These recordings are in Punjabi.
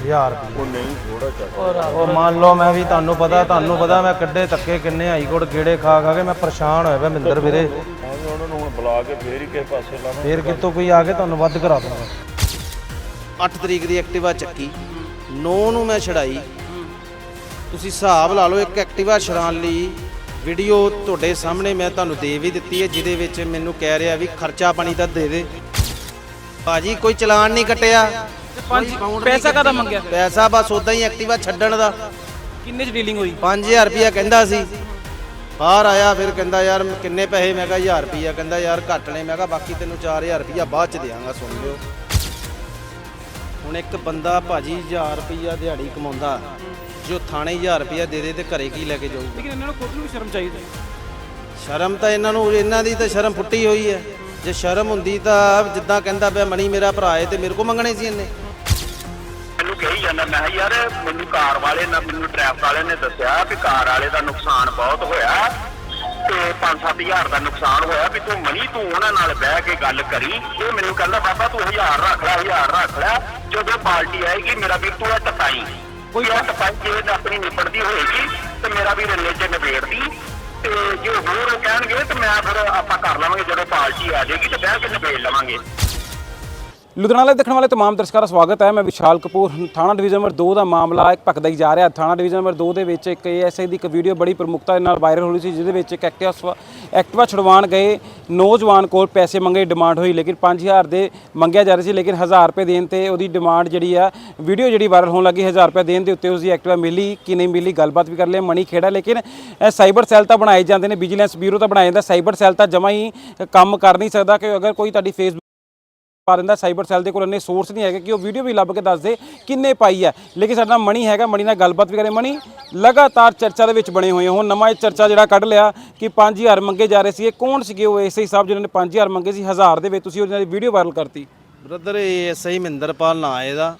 1000 ਰੁਪਏ। ਉਹ ਨਹੀਂ ਥੋੜਾ ਚੱਕ ਉਹ ਮੰਨ ਲਓ ਮੈਂ ਵੀ ਤੁਹਾਨੂੰ ਪਤਾ ਤੁਹਾਨੂੰ ਪਤਾ ਮੈਂ ਕੱਢੇ ਧੱਕੇ ਕਿੰਨੇ ਹਾਈਕੋਰਟ ਗੇੜੇ ਖਾ ਖਾ ਕੇ ਮੈਂ ਪਰੇਸ਼ਾਨ ਹੋਇਆ ਪਿਆ ਮਿੰਦਰ ਵੀਰੇ। ਐਵੇਂ ਉਹਨਾਂ ਨੂੰ ਹੁਣ ਬੁਲਾ ਕੇ ਫੇਰ ਹੀ ਕਿਸੇ ਪਾਸੇ ਲਾਵਾਂ। ਫੇਰ ਕਿਤੋਂ ਕੋਈ ਆ ਕੇ ਤੁਹਾਨੂੰ ਵੱਧ ਕਰਾ ਦੂੰਗਾ 8 ਤਰੀਕ ਦੀ ਐਕਟਿਵਾ ਚੱਕੀ। 9 ਨੂੰ ਮੈਂ ਛੜਾਈ ਤੁਸੀਂ ਹਿਸਾਬ ਲਾ ਲਓ ਇੱਕ ਐਕਟਿਵਾ ਛੜਾਉਣ ਲਈ ਵੀਡੀਓ ਤੁਹਾਡੇ ਸਾਹਮਣੇ ਮੈਂ ਤੁਹਾਨੂੰ ਦੇ ਵੀ ਦਿੱਤੀ ਹੈ ਜਿਹਦੇ ਵਿੱਚ ਮੈਨੂੰ ਕਹਿ ਰਿਹਾ ਵੀ ਖਰਚਾ ਪਾਣੀ ਤਾਂ ਦੇ ਦੇ। ਭਾਜੀ ਕੋਈ ਚਲਾਨ ਨਹੀਂ ਕੱਟਿਆ। ਪੈਸਾ ਮੰਗਿਆ? ਫਿਰ? ਪੈਸਾ ਬਸ ਉਦਾਂ ਹੀ ਐਕਟਿਵਾ ਛੱਡਣ ਦਾ। ਕਿੰਨੇ ਚ ਡੀਲਿੰਗ ਹੋਈ? 5000 ਰੁਪਿਆ ਕਹਿੰਦਾ ਸੀ। ਬਾਹਰ ਆਇਆ ਫਿਰ ਕਹਿੰਦਾ ਯਾਰ ਕਿੰਨੇ ਪੈਸੇ? ਮੈਂ ਕਿਹਾ 1000 ਰੁਪਿਆ ਕਹਿੰਦਾ ਯਾਰ ਘੱਟ ਨੇ। ਮੈਂ ਕਿਹਾ ਬਾਕੀ ਤੈਨੂੰ 4000 ਰੁਪਿਆ ਬਾਅਦ ਚ ਦੇਵਾਂਗਾ ਸੁਣ ਲਿਓ। ਹੁਣ ਇੱਕ ਬੰਦਾ ਭਾਜੀ 1000 ਰੁਪਿਆ ਦਿਹਾੜੀ ਕਮਾਉਂਦਾ ਜੋ ਥਾਣੇ 1000 ਰੁਪਿਆ ਦੇ ਦੇ ਤੇ ਘਰੇ ਕੀ ਲੈ ਕੇ ਜਾਊ ਲੇਕਿਨ ਇਹਨਾਂ ਨੂੰ ਖੁਦ ਨੂੰ ਵੀ ਸ਼ਰਮ ਚਾਹੀਦੀ ਸ਼ਰਮ ਤਾਂ ਇਹਨਾਂ ਨੂੰ ਇਹਨਾਂ ਦੀ ਤਾਂ ਸ਼ਰਮ ਫੁੱਟੀ ਹੋਈ ਹੈ। ਜੇ ਸ਼ਰਮ ਹੁੰਦੀ ਤਾਂ ਜਿੱਦਾਂ ਕਹਿੰਦਾ ਪਿਆ ਮਣੀ ਮੇਰਾ ਭਰਾ ਹੈ ਤੇ ਮੇਰੇ ਕੋ ਮੰਗਣੇ ਸੀ ਇਹਨੇ। ਕਹੀ ਜਾਂਦਾ, ਮੈਂ ਕਿਹਾ ਯਾਰ ਮੈਨੂੰ ਕਾਰ ਵਾਲੇ ਨੇ, ਮੈਨੂੰ ਟ੍ਰੈਫਿਕ ਵਾਲੇ ਨੇ ਦੱਸਿਆ ਕਿ ਕਾਰ ਵਾਲੇ ਦਾ ਨੁਕਸਾਨ ਬਹੁਤ ਹੋਇਆ ਤੇ 5-7000 ਦਾ ਨੁਕਸਾਨ ਹੋਇਆ ਵੀ ਤੂੰ ਮਨੀ ਤੂੰ ਉਹਨਾਂ ਨਾਲ ਬਹਿ ਕੇ ਗੱਲ ਕਰੀ। ਇਹ ਮੈਨੂੰ ਕਹਿੰਦਾ, ਬਾਬਾ ਤੂੰ 1000 ਰੱਖ ਲੈ 1000 ਰੱਖ ਲੈ, ਜਦੋਂ ਪਾਰਟੀ ਆਏਗੀ ਮੇਰਾ ਵੀ ਤੂੰ ਇਹ ਟਪਾਈ। ਕੋਈ ਇਹ ਟਪਾਈ ਜੇ ਤਾਂ ਆਪਣੀ ਨਿਬੜਦੀ ਹੋਏਗੀ ਤੇ ਮੇਰਾ ਵੀ ਰੰਨੇ ਚ ਨਿਬੇੜਦੀ ਤੇ ਜੇ ਹੋਰ ਕਹਿਣਗੇ ਤੇ ਮੈਂ ਫਿਰ ਆਪਾਂ ਕਰ ਲਵਾਂਗੇ, ਜਦੋਂ ਪਾਰਟੀ ਆ ਜਾਏਗੀ ਤੇ ਬਹਿ ਕੇ ਨਿਬੇੜ ਲਵਾਂਗੇ। ਲੁਧਿਆਣਾ ਲਾਈਵ ਦੇਖਣ ਵਾਲੇ तमाम ਦਰਸ਼ਕਾਂ ਦਾ ਸਵਾਗਤ ਹੈ ਮੈਂ ਵਿਸ਼ਾਲ ਕਪੂਰ ਥਾਣਾ ਡਿਵੀਜ਼ਨ ਨੰਬਰ 2 ਦਾ ਮਾਮਲਾ ਇੱਕ ਭਖਦਾ ਹੀ ਜਾ ਰਿਹਾ ਥਾਣਾ ਡਿਵੀਜ਼ਨ ਨੰਬਰ 2 ਦੇ ਵਿੱਚ ਇੱਕ ਐਸਆਈ ਦੀ ਇੱਕ ਵੀਡੀਓ ਬੜੀ ਪ੍ਰਮੁਖਤਾ ਦੇ ਨਾਲ ਵਾਇਰਲ ਹੋ ਰਹੀ ਸੀ ਜਿਹਦੇ ਵਿੱਚ ਇੱਕ ਐਕਟਿਵਾ ਐਕਟਿਵਾ ਛੁਡਵਾਉਣ ਗਏ ਨੌਜਵਾਨ ਕੋਲ ਪੈਸੇ ਮੰਗੇ ਡਿਮਾਂਡ ਹੋਈ ਲੇਕਿਨ 5000 ਦੇ ਮੰਗਿਆ ਜਾ ਰਿਹਾ ਸੀ ਲੇਕਿਨ 1000 ਰੁਪਏ ਦੇਣ ਤੇ ਉਹਦੀ ਡਿਮਾਂਡ ਜਿਹੜੀ ਆ ਵੀਡੀਓ ਜਿਹੜੀ ਵਾਇਰਲ ਹੋਣ ਲੱਗੀ 1000 ਰੁਪਏ ਦੇਣ ਦੇ ਉੱਤੇ ਉਸਦੀ ਐਕਟਿਵਾ ਮਿਲੀ ਕਿ ਨਹੀਂ ਮਿਲੀ ਗੱਲਬਾਤ ਵੀ ਕਰ ਲਈ ਮਣੀ ਖੇੜਾ ਲੇਕਿਨ ਇਹ ਸਾਈਬਰ ਸੈੱਲ ਤਾਂ ਬਣਾਏ ਜਾਂਦੇ ਨੇ ਵਿਜੀਲੈਂਸ ਬਿਊਰੋ ਤਾਂ ਬਣਾਇਆ ਜਾਂਦਾ ਸਾਈਬਰ ਸੈੱਲ ਤਾਂ ਜਮਾ ਹੀ ਕੰਮ ਕਰ ਨਹੀਂ ਸਕਦਾ ਕਿ ਅਗਰ ਕੋਈ ਤੁਹਾਡੀ ਫੇਸ ਪਾ ਦਿੰਦਾ ਸਾਈਬਰ ਸੈੱਲ ਦੇ ਕੋਲ ਇੰਨੇ ਸੋਰਸ ਨਹੀਂ ਹੈਗੇ ਕਿ ਉਹ ਵੀਡੀਓ ਵੀ ਲੱਭ ਕੇ ਦੱਸ ਦੇ ਕਿੰਨੇ ਪਾਈ ਹੈ। ਲੇਕਿਨ ਸਾਡਾ ਮਣੀ ਹੈਗਾ ਮਣੀ ਨਾਲ ਗੱਲਬਾਤ ਵੀ ਕਰੇ। ਮਣੀ ਲਗਾਤਾਰ ਚਰਚਾ ਦੇ ਵਿੱਚ ਬਣੇ ਹੋਏ। ਹੁਣ ਨਵਾਂ ਇਹ ਚਰਚਾ ਜਿਹੜਾ ਕੱਢ ਲਿਆ ਕਿ 5000 ਮੰਗੇ ਜਾ ਰਹੇ ਸੀ। ਇਹ ਕੌਣ ਸੀਗੇ? ਉਹ ਐਸਆਈ ਸਾਹਿਬ ਜਿਨ੍ਹਾਂ ਨੇ 5000 ਮੰਗੇ ਸੀ 1000 ਦੇ ਵਿੱਚ ਤੁਸੀਂ ਉਹਨਾਂ ਦੀ ਵੀਡੀਓ ਵਾਇਰਲ ਕਰਤੀ। ਬ੍ਰਦਰ ਇਹ ਐਸਆਈ ਮਹਿੰਦਰਪਾਲ ਨਾਂ ਇਹਦਾ।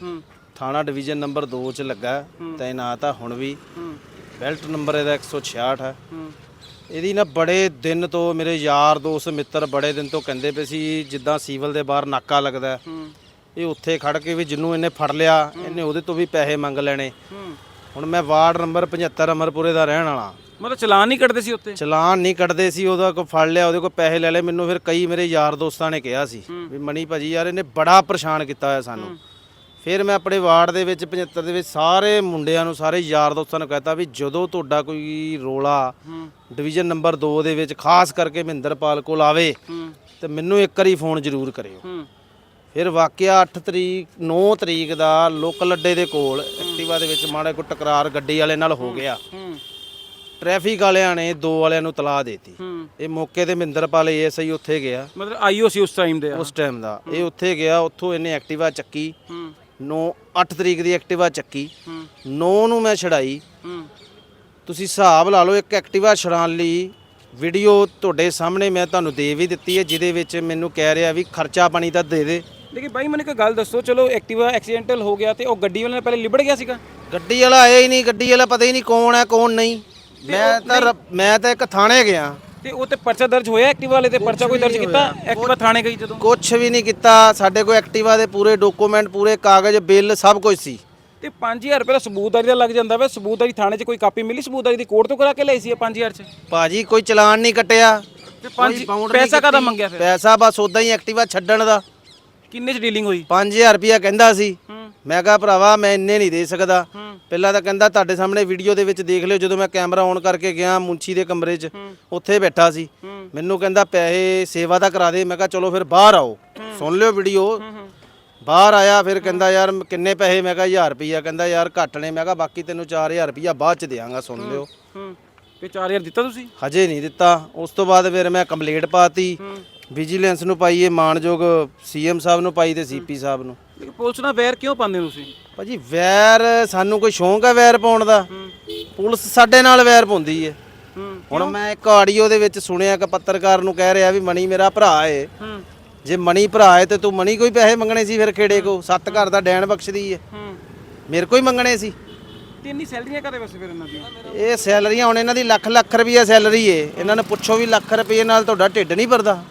ਥਾਣਾ ਡਿਵੀਜ਼ਨ ਨੰਬਰ 2 ਚ ਲੱਗਾ ਹੈ। ਤਾਇਨਾਤ ਆ ਹੁਣ ਵੀ। ਬੈਲਟ ਨੰਬਰ ਇਹਦਾ 166 ਹੈ। ਇਹਦੀ ਨਾ ਬੜੇ ਦਿਨ ਤੋਂ ਮੇਰੇ ਯਾਰ ਦੋਸਤ ਮਿੱਤਰ ਬੜੇ ਦਿਨ ਤੋਂ ਕਹਿੰਦੇ ਪਏ ਸੀ ਜਿੱਦਾਂ ਸਿਵਲ ਦੇ ਬਾਹਰ ਨਾਕਾ ਲੱਗਦਾ ਹੈ, ਇਹ ਉੱਥੇ ਖੜ ਕੇ ਵੀ ਜਿੰਨੂੰ ਇਹਨੇ ਫੜ ਲਿਆ ਇਹਨੇ ਉਹਦੇ ਤੋਂ ਵੀ ਪੈਸੇ ਮੰਗ ਲੈਣੇ। ਹੁਣ ਮੈਂ ਵਾਰਡ ਨੰਬਰ 75 ਅਮਰਪੁਰੇ ਦਾ ਰਹਿਣ ਵਾਲਾ। ਮਤਲਬ ਚਲਾਨ ਨਹੀਂ ਕੱਢਦੇ ਸੀ ਉੱਤੇ ਚਲਾਨ ਨਹੀਂ ਕੱਢਦੇ ਸੀ ਉਹਦਾ ਕੋ ਫੜ ਲਿਆ ਉਹਦੇ ਕੋ ਪੈਸੇ ਲੈ ਲਏ। ਮੈਨੂੰ ਫਿਰ ਕਈ ਮੇਰੇ ਯਾਰ ਦੋਸਤਾਂ ਨੇ ਕਿਹਾ ਸੀ ਵੀ ਮਣੀ ਭਾਜੀ ਯਾਰ ਇਹਨੇ ਬੜਾ ਪਰੇਸ਼ਾਨ ਕੀਤਾ ਹੋਇਆ ਸਾਨੂੰ। ਫਿਰ ਮੈਂ ਆਪਣੇ ਵਾਰਡ ਦੇ ਵਿੱਚ 75 ਦੇ ਵਿੱਚ ਸਾਰੇ ਮੁੰਡਿਆਂ ਨੂੰ ਸਾਰੇ ਯਾਰ ਦੋਸਤਾਂ ਨੂੰ ਕਹਤਾ ਵੀ ਜਦੋਂ ਤੁਹਾਡਾ ਕੋਈ ਰੋਲਾ ਡਿਵੀਜ਼ਨ ਨੰਬਰ 2 ਦੇ ਵਿੱਚ ਖਾਸ ਕਰਕੇ ਮਹਿੰਦਰਪਾਲ ਕੋਲ ਆਵੇ ਤੇ ਮੈਨੂੰ ਇੱਕ ਵਾਰੀ ਫੋਨ ਜ਼ਰੂਰ ਕਰਿਓ। ਫਿਰ ਵਾਕਿਆ 8 ਤਰੀਕ 9 ਤਰੀਕ ਦਾ ਲੋਕਲ ਅੱਡੇ ਦੇ ਕੋਲ ਐਕਟਿਵਾ ਦੇ ਵਿੱਚ ਮਾੜਾ ਕੋ ਟਕਰਾਰ ਗੱਡੀ ਵਾਲੇ ਨਾਲ ਹੋ ਗਿਆ। ਟ੍ਰੈਫਿਕ ਵਾਲਿਆਂ ਨੇ ਦੋ ਵਾਲਿਆਂ ਨੂੰ ਤਲਾਹ ਦੇਤੀ। ਇਹ ਮੌਕੇ ਤੇ ਮਹਿੰਦਰਪਾਲ ਏਐਸਆਈ ਉੱਥੇ ਗਿਆ। ਮਤਲਬ ਆਈਓ ਸੀ ਉਸ ਟਾਈਮ ਦੇ ਉਸ ਟਾਈਮ ਦਾ। ਇਹ ਉੱਥੇ ਗਿਆ ਉੱਥੋਂ ਇਹਨੇ ਐਕਟਿਵਾ ਚੱਕੀ। 9 8 ਤਰੀਕ ਦੀ ਐਕਟਿਵਾ ਚੱਕੀ। 9 ਨੂੰ ਮੈਂ ਛੜਾਈ ਤੁਸੀਂ ਹਿਸਾਬ ਲਾ ਲਓ ਇੱਕ ਐਕਟਿਵਾ ਛੜਾਉਣ ਲਈ ਵੀਡੀਓ ਤੁਹਾਡੇ ਸਾਹਮਣੇ ਮੈਂ ਤੁਹਾਨੂੰ ਦੇ ਵੀ ਦਿੱਤੀ ਹੈ ਜਿਹਦੇ ਵਿੱਚ ਮੈਨੂੰ ਕਹਿ ਰਿਹਾ ਵੀ ਖਰਚਾ ਪਾਣੀ ਤਾਂ ਦੇ ਦੇ। ਲੇਕਿਨ ਬਾਈ ਮੈਨੂੰ ਇੱਕ ਗੱਲ ਦੱਸੋ ਚਲੋ ਐਕਟਿਵਾ ਐਕਸੀਡੈਂਟਲ ਹੋ ਗਿਆ ਤੇ ਉਹ ਗੱਡੀ ਵਾਲੇ ਨੇ ਪਹਿਲੇ ਲਿਬੜ ਗਿਆ ਸੀਗਾ। ਗੱਡੀ ਵਾਲਾ ਆਇਆ ਹੀ ਨਹੀਂ ਗੱਡੀ ਵਾਲਾ ਪਤਾ ਹੀ ਨਹੀਂ ਕੌਣ ਹੈ ਕੌਣ ਨਹੀਂ। ਮੈਂ ਤਾਂ ਮੈਂ ਤਾਂ ਇੱਕ ਥਾਣੇ ਗਿਆ। ਤੇ ਉਹ ਤੇ ਪਰਚਾ ਦਰਜ ਹੋਇਆ ਐਕਟਿਵਾ ਵਾਲੇ ਤੇ ਪਰਚਾ ਕੋਈ ਦਰਜ ਕੀਤਾ? ਐਕਟਿਵਾ ਥਾਣੇ ਗਈ ਜਦੋਂ? ਕੁਝ ਵੀ ਨਹੀਂ ਕੀਤਾ। ਸਾਡੇ ਕੋਲ ਐਕਟਿਵਾ ਦੇ ਪੂਰੇ ਡਾਕੂਮੈਂਟ ਪੂਰੇ ਕਾਗਜ਼ ਬਿੱਲ ਸਭ ਕੁਝ ਸੀ। ਤੇ 5000 ਰੁਪਏ ਦਾ ਸਬੂਤਦਾਰੀ ਦਾ ਲੱਗ ਜਾਂਦਾ ਵੇ। ਸਬੂਤਦਾਰੀ ਥਾਣੇ 'ਚ ਕੋਈ ਕਾਪੀ ਮਿਲੀ? ਸਬੂਤਦਾਰੀ ਦੀ ਕੋਰਟ ਤੋਂ ਕਰਾ ਕੇ ਲਈ ਸੀ ਇਹ 5000 'ਚ? ਭਾਜੀ ਕੋਈ ਚਲਾਨ ਨਹੀਂ ਕੱਟਿਆ। ਤੇ ਪੰਜ ਪੈਸਾ ਕਾਹਦਾ ਮੰਗਿਆ ਫਿਰ? ਪੈਸਾ ਬਸ ਉਦਾਂ ਹੀ ਐਕਟਿਵਾ ਛੱਡਣ ਦਾ। ਕਿੰਨੇ 'ਚ ਡੀਲਿੰਗ ਹੋਈ? 5000 ਰੁਪਿਆ ਕਹਿੰਦਾ ਸੀ। ਮੈਂ ਕਿਹਾ ਭਰਾਵਾ ਮੈਂ ਇੰਨੇ ਨਹੀਂ ਦੇ ਸਕਦਾ। ਪਹਿਲਾਂ ਤਾਂ ਕਹਿੰਦਾ ਤੁਹਾਡੇ ਸਾਹਮਣੇ ਵੀਡੀਓ ਦੇ ਵਿੱਚ ਦੇਖ ਲਿਓ ਜਦੋਂ ਮੈਂ ਕੈਮਰਾ ਔਨ ਕਰਕੇ ਗਿਆ ਮੁੰਚੀ ਦੇ ਕਮਰੇ 'ਚ ਉੱਥੇ ਬੈਠਾ ਸੀ। ਮੈਨੂੰ ਕਹਿੰਦਾ ਪੈਸੇ ਸੇਵਾ ਦਾ ਕਰਾ ਦੇ। ਮੈਂ ਕਿਹਾ ਚਲੋ ਫਿਰ ਬਾਹਰ ਆਓ। ਸੁਣ ਲਿਓ ਵੀਡੀਓ ਬਾਹਰ ਆਇਆ ਫਿਰ ਕਹਿੰਦਾ ਯਾਰ ਕਿੰਨੇ ਪੈਸੇ? ਮੈਂ ਕਿਹਾ 1000 ਰੁਪਿਆ ਕਹਿੰਦਾ ਯਾਰ ਘੱਟ ਨੇ। ਮੈਂ ਕਿਹਾ ਬਾਕੀ ਤੈਨੂੰ 4000 ਰੁਪਿਆ ਬਾਅਦ ਚ ਦੇਵਾਂਗਾ ਸੁਣ ਲਿਓ। ਤੇ 4000 ਦਿੱਤਾ ਤੁਸੀਂ? ਹਜੇ ਨਹੀਂ ਦਿੱਤਾ। ਉਸ ਤੋਂ ਬਾਅਦ ਫਿਰ ਮੈਂ ਕੰਪਲੀਟ ਪਾਤੀ। ਵਿਜੀਲੈਂਸ ਨੂੰ ਪਾਈ ਇਹ ਮਾਨਯੋਗ ਸੀਐਮ ਸਾਹਿਬ ਨੂੰ ਪਾਈ ਤੇ ਸੀਪੀ ਸਾਹਿਬ ਨੂੰ। ਲੇਕਿਨ ਪੁਲਿਸ ਨਾਲ ਵੈਰ ਕਿਉਂ ਪਾਉਂਦੇ ਹੋ ਤੁਸੀਂ? ਭਾਜੀ ਵੈਰ ਸਾਨੂੰ ਕੋਈ ਸ਼ੌਂਕ ਹੈ ਵੈਰ ਪਾਉਣ ਦਾ। ਪੁਲਿਸ ਸਾਡੇ ਨਾਲ ਵੈਰ ਪਾਉਂਦੀ ਹੈ। ਹੁਣ ਮੈਂ ਇੱਕ ਆਡੀਓ ਦੇ ਵਿੱਚ ਸੁਣਿਆ ਕਿ ਪੱਤਰਕਾਰ ਨੂੰ ਕਹਿ ਰਿਹਾ ਵੀ ਮਣੀ ਮੇਰਾ ਭਰਾ ਏ। ਜੇ ਮਣੀ ਭਰਾ ਏ ਤੇ ਤੂੰ ਮਣੀ ਕੋਈ ਪੈਸੇ ਮੰਗਣੇ ਸੀ ਫਿਰ ਖੇੜੇ ਕੋ? ਸੱਤ ਘਰ ਦਾ ਡੈਣ ਬਖਸ਼ਦੀ ਏ। ਹੂੰ। ਮੇਰੇ ਕੋਈ ਮੰਗਣੇ ਸੀ। ਤੇ ਇੰਨੀ ਸੈਲਰੀਆਂ ਕਦੇ ਵੈਸੇ ਫਿਰ ਇਹਨਾਂ ਦੀਆਂ ਇਹ ਸੈਲਰੀਆਂ ਹੁਣ ਇਹਨਾਂ ਦੀ ਲੱਖ ਲੱਖ ਰੁਪਈਆ ਸੈਲਰੀ ਏ। ਇਹਨਾਂ ਨੂੰ ਪੁੱਛੋ ਵੀ ਲੱਖ ਰੁਪਏ ਨਾਲ ਤੁਹਾਡਾ ਢਿੱਡ ਨਹੀਂ ਭਰਦਾ।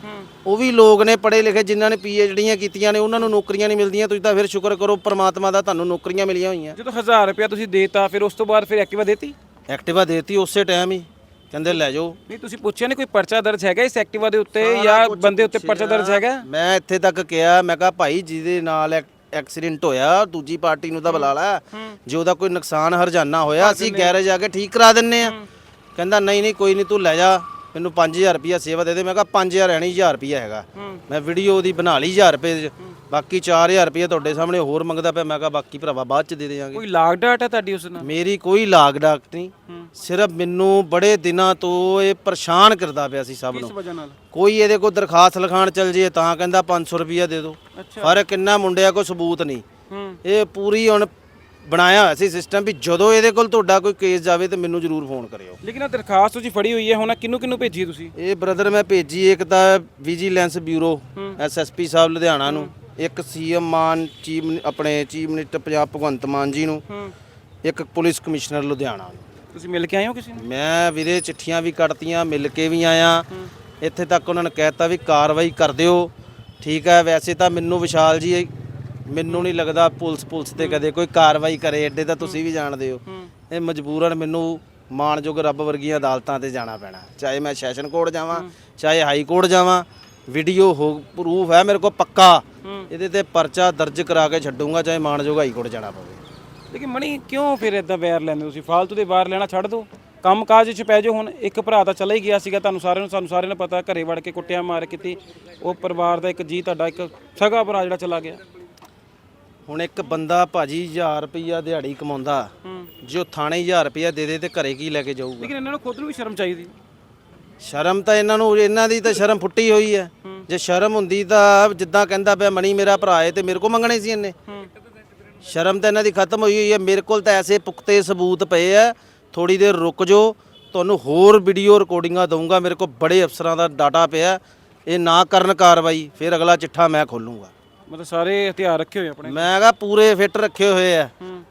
ਉਹ ਵੀ ਲੋਕ ਨੇ ਪੜ੍ਹੇ ਲਿਖੇ ਜਿਨ੍ਹਾਂ ਨੇ ਪੀਐਚਡੀਆਂ ਕੀਤੀਆਂ ਨੇ ਉਹਨਾਂ ਨੂੰ ਨੌਕਰੀਆਂ ਨਹੀਂ ਮਿਲਦੀਆਂ। ਤੁਸੀਂ ਤਾਂ ਫਿਰ ਸ਼ੁਕਰ ਕਰੋ ਪ੍ਰਮਾਤਮਾ ਦਾ ਤੁਹਾਨੂੰ ਨੌਕਰੀਆਂ ਮਿਲੀਆਂ ਹੋਈਆਂ। ਜਦੋਂ 1000 ਰੁਪਇਆ ਤੁਸੀਂ ਦੇਤਾ ਫਿਰ ਉਸ ਤੋਂ ਬਾਅਦ ਫਿਰ ਐਕਟਿਵਾ ਦੇਤੀ? ਐਕਟਿਵਾ ਦੇਤੀ ਉਸੇ ਟਾਈਮ ਹੀ। ਕਹਿੰਦੇ ਲੈ ਜਾਓ। ਨਹੀਂ ਤੁਸੀਂ ਪੁੱਛਿਆ ਨਹੀਂ ਕੋਈ ਪਰਚਾ ਦਰਜ ਹੈਗਾ ਇਸ ਐਕਟਿਵਾ ਦੇ ਉੱਤੇ ਜਾਂ ਬੰਦੇ ਉੱਤੇ ਪਰਚਾ ਦਰਜ ਹੈਗਾ? ਮੈਂ ਇੱਥੇ ਤੱਕ ਕਿਹਾ ਮੈਂ ਕਿਹਾ ਭਾਈ ਜਿਹਦੇ ਨਾਲ ਐਕ- ਐਕਸੀਡੈਂਟ ਹੋਇਆ ਦੂਜੀ ਪਾਰਟੀ ਨੂੰ ਤਾਂ ਬੁਲਾ ਲੈ। ਜੇ ਉਹਦਾ ਕੋਈ ਨੁਕਸਾਨ ਹਰਜਾਨਾ ਹੋਇਆ ਅਸੀਂ ਗੈਰੇਜ ਆ ਕੇ ਠੀਕ ਕਰਾ ਦਿੰਨੇ ਆ। ਕਹਿੰਦਾ ਨਹੀਂ ਨਹੀਂ ਕੋਈ ਨਹੀਂ ਤੂੰ ਲੈ ਜਾ। ਮੈਨੂੰ 5000 ਰੁਪਿਆ ਸੇਵਾ ਦੇ ਦੇ। ਮੈਂ ਕਿਹਾ 5000 ਰਹਿਣੀ 1000 ਰੁਪਿਆ ਹੈਗਾ। ਮੈਂ ਵੀਡੀਓ ਉਹਦੀ ਬਣਾ ਲਈ 1000 ਰੁਪਏ 'ਚ। ਬਾਕੀ 4000 ਰੁਪਏ ਤੁਹਾਡੇ ਸਾਹਮਣੇ ਹੋਰ ਮੰਗਦਾ ਪਿਆ। ਮੈਂ ਕਿਹਾ ਬਾਕੀ ਭਰਾਵਾ ਬਾਅਦ ਚ ਦੇ ਦੇਵਾਂਗੇ। ਕੋਈ ਲਾਗ ਡਾਟ ਹੈ ਤੁਹਾਡੀ ਉਸ ਨਾਲ? ਮੇਰੀ ਕੋਈ ਲਾਗ ਡਾਕ ਨਹੀਂ। ਸਿਰਫ ਮੈਨੂੰ ਬੜੇ ਦਿਨਾਂ ਤੋਂ ਇਹ ਪਰੇਸ਼ਾਨ ਕਰਦਾ ਪਿਆ ਸੀ ਸਭ ਨੂੰ। ਵਜ੍ਹਾ ਨਾਲ? ਕੋਈ ਇਹਦੇ ਕੋਲ ਦਰਖਾਸਤ ਲਿਖਾਣ ਚੱਲ ਜੇ ਤਾਂ ਕਹਿੰਦਾ 500 ਰੁਪਿਆ ਦੇ ਦਿਓ। ਫ਼ਰਕ ਕਿੰਨਾ ਮੁੰਡਿਆ ਕੋਈ ਸਬੂਤ ਨਹੀਂ। ਇਹ ਪੂਰੀ ਹੁਣ ਬਣਾਇਆ ਹੋਇਆ ਸੀ ਸਿਸਟਮ ਵੀ ਜਦੋਂ ਇਹਦੇ ਕੋਲ ਤੁਹਾਡਾ ਕੋਈ ਕੇਸ ਜਾਵੇ ਤੇ ਮੈਨੂੰ ਜ਼ਰੂਰ ਫੋਨ ਕਰਿਓ। ਲੇਕਿਨ ਇਹ ਦਰਖਾਸਤ ਤੁਸੀਂ ਫੜੀ ਹੋਈ ਹੈ ਹੁਣ ਕਿੰਨੂੰ ਕਿੰਨੂੰ ਭੇਜੀ ਹੈ ਤੁਸੀਂ? ਇਹ ਬ੍ਰਦਰ ਮੈਂ ਭੇਜੀ ਇੱਕ ਤਾਂ vigilance bureau SSP Sahib Ludhiana ਨੂੰ ਇੱਕ ਸੀਐਮ ਮਾਨ ਚੀਫ ਆਪਣੇ ਚੀਫ ਮਿਨਿਸਟਰ ਪੰਜਾਬ ਭਗਵੰਤ ਮਾਨ ਜੀ ਨੂੰ ਇੱਕ ਪੁਲਿਸ ਕਮਿਸ਼ਨਰ ਲੁਧਿਆਣਾ ਨੂੰ। ਤੁਸੀਂ ਮਿਲ ਕੇ ਆਏ ਹੋ ਕਿਸੇ ਨੂੰ? ਮੈਂ ਵੀਰੇ ਚਿੱਠੀਆਂ ਵੀ ਕੱਟਤੀਆਂ ਮਿਲ ਕੇ ਵੀ ਆਇਆ। ਇੱਥੇ ਤੱਕ ਉਹਨਾਂ ਨੇ ਕਹਿਤਾ ਵੀ ਕਾਰਵਾਈ ਕਰ ਦਿਓ। ਠੀਕ ਹੈ ਵੈਸੇ ਤਾਂ ਮੈਨੂੰ ਵਿਸ਼ਾਲ ਜੀ ਮੈਨੂੰ ਨਹੀਂ ਲੱਗਦਾ ਪੁਲਿਸ ਪੁਲਿਸ ਤੇ ਕਦੇ ਕੋਈ ਕਾਰਵਾਈ ਕਰੇ ਐਡੇ ਤਾਂ ਤੁਸੀਂ ਵੀ ਜਾਣਦੇ ਹੋ। ਇਹ ਮਜਬੂਰਨ ਮੈਨੂੰ ਮਾਣਯੋਗ ਰੱਬ ਵਰਗੀਆਂ ਅਦਾਲਤਾਂ ਤੇ ਜਾਣਾ ਪੈਣਾ। ਚਾਹੇ ਮੈਂ ਸੈਸ਼ਨ ਕੋਰਟ ਜਾਵਾਂ ਚਾਹੇ ਹਾਈ ਕੋਰਟ ਜਾਵਾਂ ਵੀਡੀਓ ਹੋ ਪ੍ਰੂਫ ਹੈ ਮੇਰੇ ਕੋਲ ਪੱਕਾ। ਇਹਦੇ ਤੇ ਪਰਚਾ ਦਰਜ ਕਰਾ ਕੇ ਛੱਡੂੰਗਾ ਚਾਹੇ ਮਾਣਯੋਗ ਹਾਈ ਕੋਰਟ ਜਾਣਾ ਪਵੇ। ਲੇਕਿਨ ਮਣੀ ਕਿਉਂ ਫਿਰ ਇਦਾਂ ਵੈਰ ਲੈਂਦੇ ਤੁਸੀਂ? ਫਾਲਤੂ ਦੇ ਵਾਰ ਲੈਣਾ ਛੱਡ ਦਿਓ। ਕੰਮ ਕਾਜ 'ਚ ਪੈ ਜਾਓ ਹੁਣ। ਇੱਕ ਭਰਾ ਤਾਂ ਚਲਾ ਹੀ ਗਿਆ ਸੀਗਾ ਤੁਹਾਨੂੰ ਸਾਰਿਆਂ ਨੂੰ ਸਾਨੂੰ ਸਾਰਿਆਂ ਨੂੰ ਪਤਾ ਘਰੇ ਵੜ ਕੇ ਕੁੱਟਿਆ ਮਾਰ ਕੀਤੀ। ਉਹ ਪਰਿਵਾਰ ਦਾ ਇੱਕ ਜੀ ਤੁਹਾਡਾ ਇੱਕ ਸਗਾ ਭਰਾ ਜਿਹੜਾ ਚਲਾ ਗਿਆ। ਹੁਣ ਇੱਕ ਬੰਦਾ ਭਾਜੀ 1000 ਰੁਪਈਆ ਦਿਹਾੜੀ ਕਮਾਉਂਦਾ ਜੋ ਥਾਣੇ 1000 ਰੁਪਈਆ ਦੇ ਦੇ ਤੇ ਘਰੇ ਕੀ ਲੈ ਕੇ ਜਾਊਗਾ? ਲੇਕਿਨ ਇਹਨਾਂ ਨੂੰ ਖੁਦ ਨੂੰ ਵੀ ਸ਼ਰਮ ਚਾਹੀਦੀ। ਸ਼ਰਮ ਤਾਂ ਇਹਨਾਂ ਨੂੰ ਇਹਨਾਂ ਦੀ ਤਾਂ ਸ਼ਰਮ ਫੁੱਟੀ ਹੋਈ ਹੈ। ਜੇ ਸ਼ਰਮ ਹੁੰਦੀ ਤਾਂ ਜਿੱਦਾਂ ਕਹਿੰਦਾ ਪਿਆ ਮਣੀ ਮੇਰਾ ਭਰਾ ਹੈ ਤੇ ਮੇਰੇ ਕੋ ਮੰਗਣੇ ਸੀ ਇਹਨੇ। ਸ਼ਰਮ ਤਾਂ ਇਹਨਾਂ ਦੀ ਖਤਮ ਹੋਈ ਹੋਈ ਹੈ। ਮੇਰੇ ਕੋਲ ਤਾਂ ਐਸੇ ਪੁਖਤੇ ਸਬੂਤ ਪਏ ਆ। ਥੋੜੀ ਦੇਰ ਰੁਕ ਜਾਓ। ਤੁਹਾਨੂੰ ਹੋਰ ਵੀਡੀਓ ਰਿਕਾਰਡਿੰਗਾਂ ਦਊਂਗਾ। ਮੇਰੇ ਕੋਲ ਬੜੇ ਅਫਸਰਾਂ ਦਾ ਡਾਟਾ ਪਿਆ। ਇਹ ਨਾ ਕਰਨ ਕਾਰਵਾਈ ਫਿਰ ਅਗਲਾ ਚਿੱਠਾ ਮੈਂ ਖੋਲੂੰਗਾ। ਮਤਲਬ ਸਾਰੇ ਹਥਿਆਰ ਰੱਖੇ ਹੋਏ ਆਪਣੇ ਮੈਂ ਕਹਾ ਪੂਰੇ ਫਿੱਟ ਰੱਖੇ ਹੋਏ ਆ। ਹੂੰ।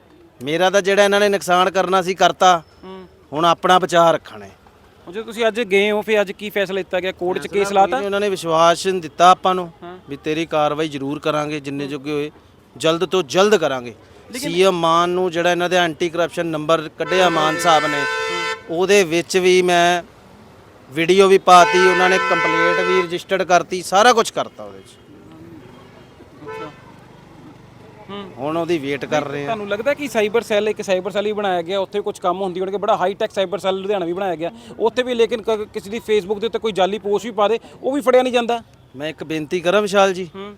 ਮੇਰਾ ਤਾਂ ਜਿਹੜਾ ਇਹਨਾਂ ਨੇ ਨੁਕਸਾਨ ਕਰਨਾ ਸੀ ਕਰਤਾ। ਹੂੰ। ਹੁਣ ਆਪਣਾ ਬਚਾਅ ਰੱਖਣਾ ਹੈ। ਜੇ ਤੁਸੀਂ ਅੱਜ ਗਏ ਹੋ ਫਿਰ ਅੱਜ ਕੀ ਫੈਸਲਾ ਲਿੱਤਾ ਗਿਆ? ਕੋਰਟ 'ਚ ਕੇਸ ਲਾਤਾ? ਉਹਨਾਂ ਨੇ ਵਿਸ਼ਵਾਸ ਦਿੱਤਾ ਆਪਾਂ ਨੂੰ ਵੀ ਤੇਰੀ ਕਾਰਵਾਈ ਜ਼ਰੂਰ ਕਰਾਂਗੇ ਜਿੰਨੇ ਜੋਗੇ ਹੋਏ ਜਲਦ ਤੋਂ ਜਲਦ ਕਰਾਂਗੇ। ਸੀਐਮ ਮਾਨ ਨੂੰ ਜਿਹੜਾ ਇਹਨਾਂ ਦੇ ਐਂਟੀ ਕਰਪਸ਼ਨ ਨੰਬਰ ਕੱਢਿਆ ਮਾਨ ਸਾਹਿਬ ਨੇ ਉਹਦੇ ਵਿੱਚ ਵੀ ਮੈਂ ਵੀਡੀਓ ਵੀ ਪਾਤੀ ਉਹਨਾਂ ਨੇ ਕੰਪਲੇਂਟ ਵੀ ਰਜਿਸਟਰਡ ਕਰਤੀ ਸਾਰਾ ਕੁਝ ਕਰਤਾ ਉਹਦੇ 'ਚ। ਹੁਣ ਉਹਦੀ ਵੇਟ ਕਰ ਰਹੇ ਆ। ਤੁਹਾਨੂੰ ਲੱਗਦਾ ਕਿ ਸਾਈਬਰ ਸੈੱਲ ਇੱਕ ਸਾਈਬਰ ਸੈੱਲ ਹੀ ਬਣਾਇਆ ਗਿਆ ਉੱਥੇ ਕੁਝ ਕੰਮ ਹੁੰਦੀ ਹੋਣਗੇ ਬੜਾ high tech cyber cell Ludhiana ਵੀ ਬਣਾਇਆ ਗਿਆ। ਉੱਥੇ ਵੀ ਲੇਕਿਨ ਕ- ਕਿਸੇ ਦੀ ਫੇਸਬੁੱਕ ਦੇ ਉੱਤੇ ਕੋਈ ਜਾਲੀ ਪੋਸਟ ਵੀ ਪਾ ਦੇ ਉਹ ਵੀ ਫੜਿਆ ਨਹੀਂ ਜਾਂਦਾ। ਮੈਂ ਇੱਕ ਬੇਨਤੀ ਕਰਾਂ ਵਿਸ਼ਾਲ ਜੀ। ਹੂੰ।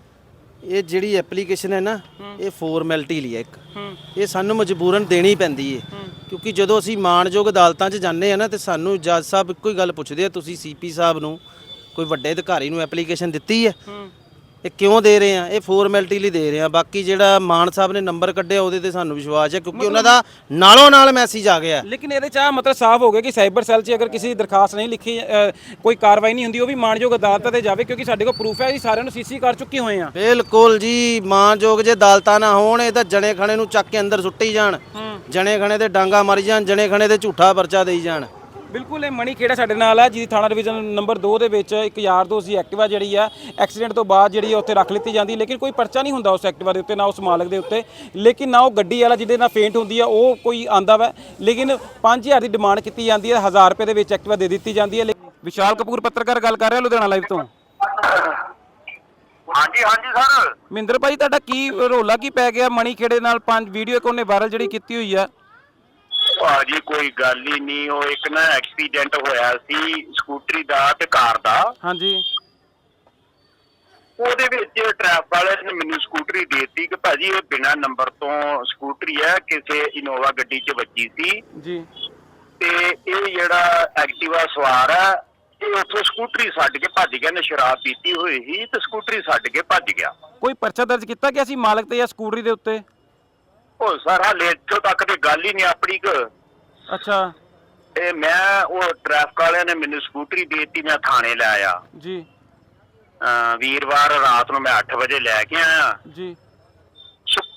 ਇਹ ਜਿਹੜੀ ਐਪਲੀਕੇਸ਼ਨ ਹੈ ਨਾ ਇਹ ਫਾਰਮੈਲਿਟੀ ਲਈ ਹੈ ਇੱਕ। ਹੂੰ। ਇਹ ਸਾਨੂੰ ਮਜਬੂਰਨ ਦੇਣੀ ਪੈਂਦੀ ਏ। ਕਿਉਂਕਿ ਜਦੋਂ ਅਸੀਂ ਮਾਣਯੋਗ ਅਦਾਲਤਾਂ 'ਚ ਜਾਂਦੇ ਆ ਨਾ ਤੇ ਸਾਨੂੰ ਜੱਜ ਸਾਹਿਬ ਇੱਕੋ ਹੀ ਗੱਲ ਪੁੱਛਦੇ ਆ ਤੁਸੀਂ ਸੀਪੀ ਸਾਹਿਬ ਨੂੰ ਕੋਈ ਵੱਡੇ ਅਧਿਕਾਰੀ ਨੂੰ ਐਪਲੀਕੇਸ਼ਨ ਦਿੱਤੀ ਹੈ? ਹੂੰ। ਇਹ ਕਿਉਂ ਦੇ ਰਹੇ ਆ? ਇਹ ਫਾਰਮੈਲਿਟੀ ਲਈ ਦੇ ਰਹੇ ਆ। ਬਾਕੀ ਜਿਹੜਾ ਮਾਨ ਸਾਹਿਬ ਨੇ ਨੰਬਰ ਕੱਢਿਆ ਉਹਦੇ ਤੇ ਸਾਨੂੰ ਵਿਸ਼ਵਾਸ ਹੈ ਕਿਉਂਕਿ ਉਹਨਾਂ ਦਾ ਨਾਲੋਂ ਨਾਲ ਮੈਸੇਜ ਆ ਗਿਆ। ਲੇਕਿਨ ਇਹਦੇ ਚ ਮਤਲਬ ਸਾਫ਼ ਹੋ ਗਿਆ ਕਿ ਸਾਈਬਰ ਸੈੱਲ 'ਚ ਅਗਰ ਕਿਸੇ ਦੀ ਦਰਖਾਸਤ ਨਹੀਂ ਲਿਖੀ ਅ, ਕੋਈ ਕਾਰਵਾਈ ਨਹੀਂ ਹੁੰਦੀ ਉਹ ਵੀ ਮਾਣਯੋਗ ਅਦਾਲਤ ਤੇ ਜਾਵੇ ਕਿਉਂਕਿ ਸਾਡੇ ਕੋਲ ਪ੍ਰੂਫ ਹੈ ਅਸੀਂ ਸਾਰਿਆਂ ਨੂੰ ਸੀਸੀ ਕਰ ਚੁੱਕੇ ਹੋਏ ਆ ਬਿਲਕੁਲ ਜੀ ਮਾਨਯੋਗ ਜੇ ਅਦਾਲਤਾਂ ਨਾ ਹੋਣ ਇਹ ਤਾਂ ਜਣੇ ਖਣੇ ਨੂੰ ਚੱਕ ਕੇ ਅੰਦਰ ਸੁੱਟੀ ਜਾਣ। ਜਣੇ ਖਣੇ ਤੇ ਡਾਂਗਾ ਮਾਰੀ ਜਾਣ ਜਣੇ ਖਣੇ ਤੇ ਝੂਠਾ ਪਰਚਾ ਦੇਈ ਜਾਣ। ਬਿਲਕੁਲ ਇਹ ਮਣੀ ਖੇੜਾ ਸਾਡੇ ਨਾਲ ਹੈ ਜਿਹਦੀ ਥਾਣਾ ਡਿਵੀਜ਼ਨ ਨੰਬਰ 2 ਦੇ ਵਿੱਚ ਇੱਕ ਯਾਰ ਦੋਸਤ ਦੀ ਐਕਟਿਵਾ ਜਿਹੜੀ ਆ ਐਕਸੀਡੈਂਟ ਤੋਂ ਬਾਅਦ ਜਿਹੜੀ ਆ ਉੱਥੇ ਰੱਖ ਲਿੱਤੀ ਜਾਂਦੀ ਲੇਕਿਨ ਕੋਈ ਪਰਚਾ ਨਹੀਂ ਹੁੰਦਾ ਉਸ ਐਕਟਿਵਾ ਦੇ ਉੱਤੇ ਨਾ ਉਸ ਮਾਲਕ ਦੇ ਉੱਤੇ। ਲੇਕਿਨ ਨਾ ਉਹ ਗੱਡੀ ਵਾਲਾ ਜਿਹਦੇ ਨਾਲ ਫੇਂਟ ਹੁੰਦੀ ਆ ਉਹ ਕੋਈ ਆਂਦਾ ਵਾ। ਲੇਕਿਨ 5000 ਦੀ ਡਿਮਾਂਡ ਕੀਤੀ ਜਾਂਦੀ ਹੈ 1000 ਰੁਪਏ ਦੇ ਵਿੱਚ ਐਕਟਿਵਾ ਦੇ ਦਿੱਤੀ ਜਾਂਦੀ ਹੈ ਲੇਕਿਨ- ਵਿਸ਼ਾਲ ਕਪੂਰ ਪੱਤਰਕਾਰ ਗੱਲ ਕਰ ਰਿਹਾ ਲੁਧਿਆਣਾ ਲਾਈਵ ਤੋਂ। ਹਾਂਜੀ ਹਾਂਜੀ ਸਰ। ਮਹਿੰਦਰ ਭਾਈ ਤੁਹਾਡਾ ਕੀ ਰੋਲਾ ਕੀ ਪੈ ਗਿਆ ਮਣੀ ਖੇੜੇ ਨਾਲ? ਪੰਜ ਵੀਡੀਓ ਇੱਕ ਉਹਨੇ ਵਾਇਰਲ ਜਿਹੜੀ ਕੀਤੀ ਹੋਈ ਆ। ਭਾਜੀ ਕੋਈ ਗੱਲ ਹੀ ਨਹੀਂ। ਉਹ ਇੱਕ ਨਾ ਐਕਸੀਡੈਂਟ ਹੋਇਆ ਸੀ ਸਕੂਟਰੀ ਦਾ ਤੇ ਕਾਰ ਦਾ। ਹਾਂਜੀ। ਉਹਦੇ ਵਿੱਚ ਟ੍ਰੈਫਿਕ ਵਾਲੇ ਨੇ ਮੈਨੂੰ ਸਕੂਟਰੀ ਦਿੱਤੀ ਕਿ ਭਾਜੀ ਇਹ ਬਿਨਾ ਨੰਬਰ ਤੋਂ ਸਕੂਟਰੀ ਹੈ ਕਿਸੇ ਇਨੋਵਾ ਗੱਡੀ 'ਚ ਵੱਜੀ ਸੀ। ਜੀ। ਤੇ ਇਹ ਜਿਹੜਾ ਐਕਟਿਵਾ ਸਵਾਰ ਹੈ ਇਹ ਉੱਥੋਂ ਸਕੂਟਰੀ ਛੱਡ ਕੇ ਭੱਜ ਗਿਆ ਨੇ ਸ਼ਰਾਬ ਪੀਤੀ ਹੋਈ ਸੀ ਤੇ ਸਕੂਟਰੀ ਛੱਡ ਕੇ ਭੱਜ ਗਿਆ। ਕੋਈ ਪਰਚਾ ਦਰਜ ਕੀਤਾ ਗਿਆ ਸੀ ਮਾਲਕ ਤੇ ਜਾਂ ਸਕੂਟਰੀ ਦੇ ਉੱਤੇ? ਉਹ ਸਰ ਹਾਲੇ ਇੱਥੋਂ ਤੱਕ ਤੇ ਗੱਲ ਹੀ ਨਹੀਂ ਆਪਣੀ ਕ। ਅੱਛਾ। ਤੇ ਮੈਂ ਉਹ ਟ੍ਰੈਫਿਕ ਵਾਲਿਆਂ ਨੇ ਮੈਨੂੰ ਸਕੂਟਰੀ ਦੇ ਦਿੱਤੀ ਮੈਂ ਥਾਣੇ ਲੈ ਆਇਆ। ਜੀ। ਅਹ ਵੀਰਵਾਰ ਰਾਤ ਨੂੰ ਮੈਂ 8 ਵਜੇ ਲੈ ਕੇ ਆਇਆ। ਜੀ।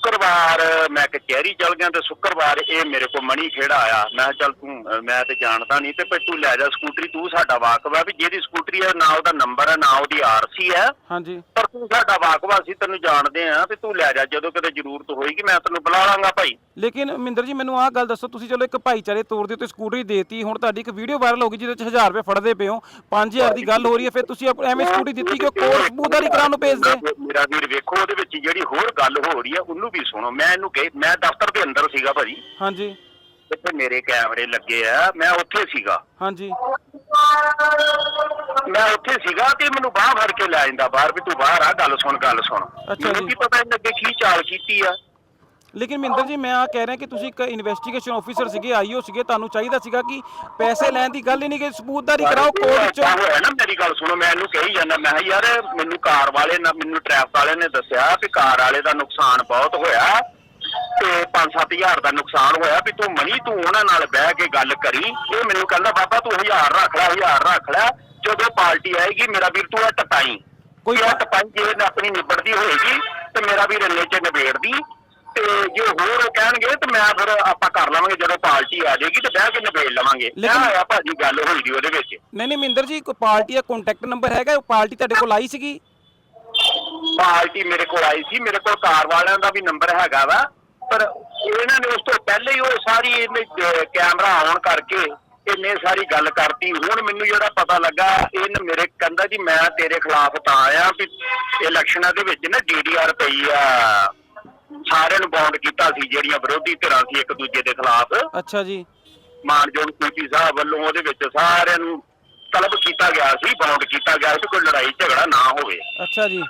ਸ਼ੁੱਕਰਵਾਰ ਮੈਂ ਕਚਹਿਰੀ ਚਲ ਗਿਆ ਤੇ ਸ਼ੁੱਕਰਵਾਰ ਇਹ ਮੇਰੇ ਕੋਲ ਮਣੀ ਖੇੜਾ ਆਇਆ। ਮੈਂ ਚੱਲ ਤੂੰ ਮੈਂ ਤੇ ਜਾਣਦਾ ਨਹੀਂ ਤੇ ਭਈ ਤੂੰ ਲੈ ਜਾ ਸਕੂਟਰੀ ਤੂੰ ਸਾਡਾ ਵਾਕਫ ਹੈ ਵੀ ਜਿਹਦੀ ਸਕੂਟਰੀ ਹੈ ਨਾ ਉਹਦਾ ਨੰਬਰ ਹੈ ਨਾ ਉਹਦੀ ਆਰਸੀ ਹੈ। ਹਾਂਜੀ। ਪਰ ਤੂੰ ਸਾਡਾ ਵਾਕਫ ਅਸੀਂ ਤੈਨੂੰ ਜਾਣਦੇ ਆ ਤੇ ਤੂੰ ਲੈ ਜਾ ਜਦੋਂ ਕਿਤੇ ਜ਼ਰੂਰਤ ਹੋਏਗੀ ਮੈਂ ਤੈਨੂੰ ਬੁਲਾ ਲਾਂਗਾ ਭਾਈ। ਲੇਕਿਨ ਮਿੰਦਰ ਜੀ ਮੈਨੂੰ ਆਹ ਗੱਲ ਦੱਸੋ ਤੁਸੀਂ ਚਲੋ ਇੱਕ ਭਾਈਚਾਰੇ ਤੌਰ ਦੇ ਉੱਤੇ ਸਕੂਟਰੀ ਦੇਤੀ ਹੁਣ ਤੁਹਾਡੀ ਇੱਕ ਵੀਡੀਓ ਵਾਇਰਲ ਹੋ ਗਈ ਜਿਹਦੇ ਵਿੱਚ 1000 ਰੁਪਏ ਫੜਦੇ ਪਏ ਹੋ 5000 ਦੀ ਗੱਲ ਹੋ ਰਹੀ ਹੈ ਫਿਰ ਤੁਸੀਂ ਐਵੇਂ ਸਕੂਟਰੀ ਦਿੱਤੀ ਕਿ ਉਹ ਕੋਰਸ ਸਬੂਤਾਰੀ ਕਰਾਉਣ ਨੂੰ ਭੇਜਦੇ? ਮੇਰਾ ਵੀਰ ਵੇਖੋ ਉਹਦੇ ਵਿੱਚ ਜਿਹੜੀ ਹੋਰ ਗੱਲ ਹੋ ਰਹੀ ਹੈ ਉਹਨੂੰ ਵੀ ਸੁਣੋ ਮੈਂ ਇਹਨੂੰ ਕਹੀ ਮੈਂ ਦਫ਼ਤਰ ਦੇ ਅੰਦਰ ਸੀਗਾ ਭਾਜੀ। ਹਾਂਜੀ। ਇੱਥੇ ਮੇਰੇ ਕੈਮਰੇ ਲੱਗੇ ਆ ਮੈਂ ਉੱਥੇ ਸੀਗਾ। ਹਾਂਜੀ। ਮੈਂ ਉੱਥੇ ਸੀਗਾ ਤੇ ਮੈਨੂੰ ਬਾਹਰ ਫੜ ਕੇ ਲੈ ਜਾਂਦਾ ਬਾਹਰ ਵੀ ਤੂੰ ਬਾਹਰ ਆ ਗੱਲ ਸੁਣ ਗੱਲ ਸੁਣ। ਅੱਛਾ ਮੈਨੂੰ ਜੀ। ਕੀ ਪਤਾ ਇਹਨੇ ਅੱਗੇ ਕੀ ਚਾਲ ਕੀਤੀ ਆ। ਲੇਕਿਨ ਮਿੰਦਰ ਜੀ ਮੈਂ ਆ ਕਹਿ ਰਿਹਾ ਕਿ ਤੁਸੀਂ ਇੱਕ ਇਨਵੈਸਟੀਗੇਸ਼ਨ ਆਫੀਸਰ ਸੀਗੇ ਆਈਓ ਸੀਗੇ ਤੁਹਾਨੂੰ ਚਾਹੀਦਾ ਸੀਗਾ ਕਿ ਪੈਸੇ ਲੈਣ ਦੀ ਗੱਲ ਹੀ ਨਹੀਂ ਕਿ ਸਬੂਤਦਾਰੀ ਕਰਾਓ ਕੋਰਟ ਚੋਂ ਏਦਾਂ ਹੋਇਆ ਨਾ ਮੇਰੀ ਗੱਲ ਸੁਣੋ ਮੈਂ ਇਹਨੂੰ ਕਹੀ ਜਾਂਦਾ ਮੈਂ ਕਿਹਾ ਯਾਰ ਮੈਨੂੰ ਕਾਰ ਵਾਲੇ ਨੇ ਮੈਨੂੰ ਟ੍ਰੈਫਿਕ ਵਾਲੇ ਨੇ ਦੱਸਿਆ ਕਿ ਕਾਰ ਵਾਲੇ ਦਾ ਨੁਕਸਾਨ ਬਹੁਤ ਹੋਇਆ ਤੇ 5-7000 ਦਾ ਨੁਕਸਾਨ ਹੋਇਆ ਵੀ ਤੂੰ ਮਣੀ ਤੂੰ ਉਹਨਾਂ ਨਾਲ ਬਹਿ ਕੇ ਗੱਲ ਕਰੀ। ਇਹ ਮੈਨੂੰ ਕਹਿੰਦਾ ਬਾਬਾ ਤੂੰ 1000 ਰੱਖ ਲੈ 1000 ਰੱਖ ਲੈ ਜਦੋਂ ਪਾਰਟੀ ਆਏਗੀ ਮੇਰਾ ਵੀਰ ਤੂੰ ਇਹ ਟਪਾਈ। ਕੋਈ ਇਹ ਟਪਾਈ ਜੇ ਆਪਣੀ ਨਿਬੜਦੀ ਹੋਏਗੀ ਤੇ ਮੇਰਾ ਵੀਰ ਇੰਨੇ ਚ ਨਿਬੇੜਦੀ ਜੇ ਹੋਰ ਕਹਿਣਗੇ ਤੇ ਮੈਂ ਫਿਰ ਆਪਾਂ ਕਰ ਲਵਾਂਗੇ ਜਦੋਂ ਪਾਰਟੀ ਆ ਜਾਏਗੀ ਤੇ ਬਹਿ ਕੇ ਨਿਬੇੜ ਲਵਾਂਗੇ। ਇਹ ਲੇਕਿਨ- ਹੋਇਆ ਭਾਜੀ ਗੱਲ ਹੋਈ ਦੀ ਉਹਦੇ ਵਿੱਚ। ਨਹੀਂ ਨਹੀਂ ਮਿੰਦਰ ਜੀ ਕੋਈ ਪਾਰਟੀ ਦਾ ਕੰਟੈਕਟ ਨੰਬਰ ਹੈਗਾ? ਉਹ ਪਾਰਟੀ ਤੁਹਾਡੇ ਕੋਲ ਆਈ ਸੀਗੀ? ਪਾਰਟੀ ਮੇਰੇ ਕੋਲ ਆਈ ਸੀ ਮੇਰੇ ਕੋਲ ਕਾਰ ਵਾਲਿਆਂ ਦਾ ਵੀ ਨੰਬਰ ਹੈਗਾ ਵਾ। ਪਰ ਇਹਨਾਂ ਨੇ ਉਸ ਤੋਂ ਪਹਿਲੇ ਹੀ ਉਹ ਸਾਰੀ ਇਹਨੇ ਕੈਮਰਾ ਆਨ ਕਰਕੇ ਇਹਨੇ ਸਾਰੀ ਗੱਲ ਕਰਤੀ। ਹੁਣ ਮੈਨੂੰ ਜਿਹੜਾ ਪਤਾ ਲੱਗਾ ਇਹਨ ਮੇਰੇ ਕਹਿੰਦਾ ਜੀ ਮੈਂ ਤੇਰੇ ਖਿਲਾਫ ਤਾਂ ਆਇਆ ਵੀ ਇਲੈਕਸ਼ਨਾਂ ਦੇ ਵਿੱਚ ਨਾ ਡੀਡੀਆਰ ਪਈ ਆ। ਸਾਰਿਆਂ ਨੂੰ ਬੌਂਡ ਕੀਤਾ ਸੀ ਜਿਹੜੀਆਂ ਵਿਰੋਧੀ ਧਿਰਾਂ ਸੀ ਇੱਕ ਦੂਜੇ ਦੇ ਖਿਲਾਫ। ਅੱਛਾ ਜੀ। ਮਾਨਯੋਗ ਪੀਪੀ ਸਾਹਿਬ ਵੱਲੋਂ ਉਹਦੇ ਵਿੱਚ ਸਾਰਿਆਂ ਨੂੰ ਤਲਬ ਕੀਤਾ ਗਿਆ ਸੀ ਬੌਂਡ ਕੀਤਾ ਗਿਆ ਸੀ ਕੋਈ ਲੜਾਈ ਝਗੜਾ ਨਾ ਹੋਵੇ। ਅੱਛਾ ਜੀ।